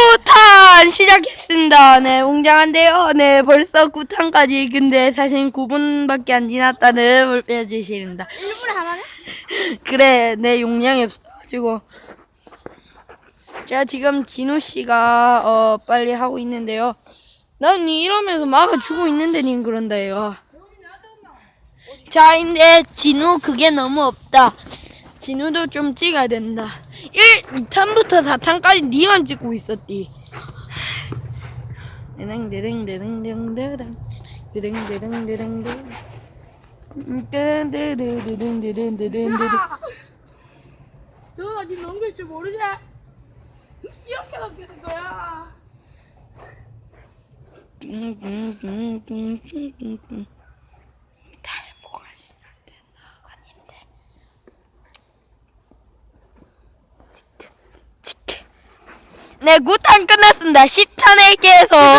구탄 시작했습니다. 네, 웅장한데요. 네, 벌써 구탄까지. 근데 사실 9분밖에 안 지났다는 물빼지실입니다. 1분에 하나네? 그래, 내 용량이 없어가지고. 제가 지금 진우 씨가 어 빨리 하고 있는데요. 난 이러면서 막아주고 있는데 닌 그런다 얘가. 자, 근데 진우 그게 너무 없다. 진우도 좀 찍어야 된다. 1, 2탄부터 4탄까지 니만 찍고 있었디. 드릉드릉드릉드릉드릉 드릉드릉드릉드릉 드릉드릉드릉드릉드릉 저거 니 넘길 줄 모르지? 이렇게 넘기는 거야. 탈모가 시작된다 아닌데 치킨 치킨 네 9탄 끝났습니다. 10탄에게서